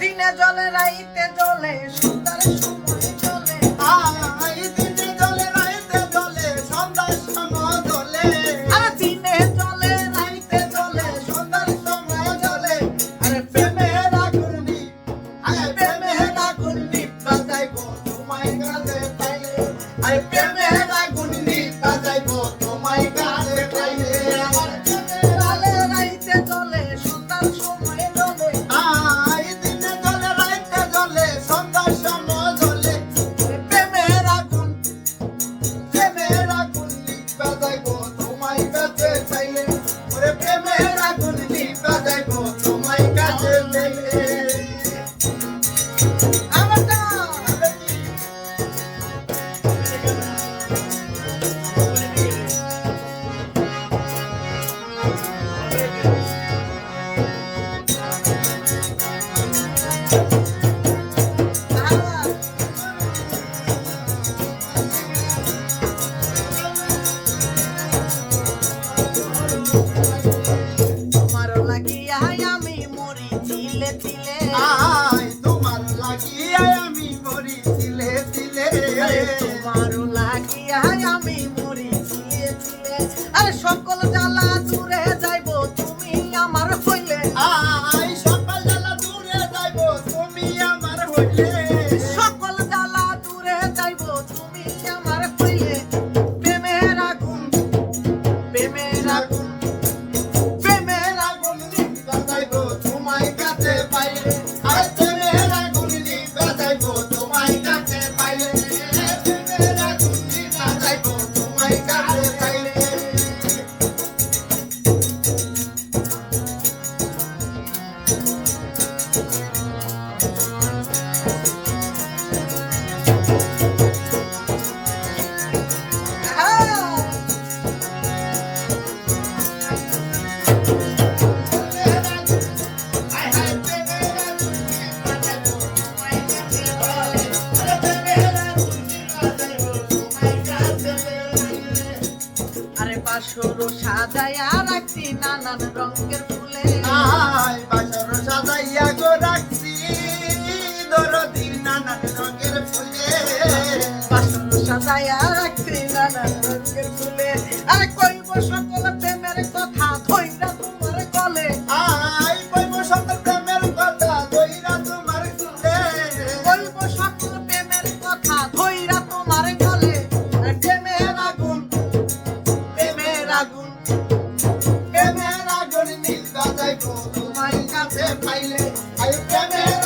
দিনে জলে রাইতে জলে সুন্দর দেখাই আমি মরি ছিলে আরে সকল জ্বালা দূরে যাইব তুমি আমার হইলে। আই সকল জ্বালা দূরে যাইব তুমি আমার হইলে। সকল জ্বালা দূরে যাইব তুমি আমার হইলে। প্রেমের আগুন প্রেমের আগুন। বাসর সাজাইয়া রাখছি নানান রঙের ফুলে বাসর সাজাইয়া গো রাখছি। Ayúdame.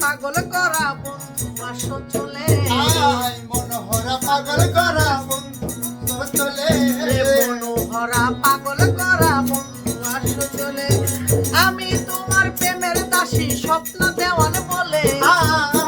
পাগল করা বন্ধু আসো চলে। মনোহরা পাগল করা বন্ধু চলে। মনোহরা পাগল করা বন্ধু আসো চলে। আমি তোমার প্রেমের দাসী স্বপ্ন দেওয়ান বলে। আয়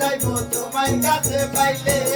যাইব তোমার কাছে পাইলে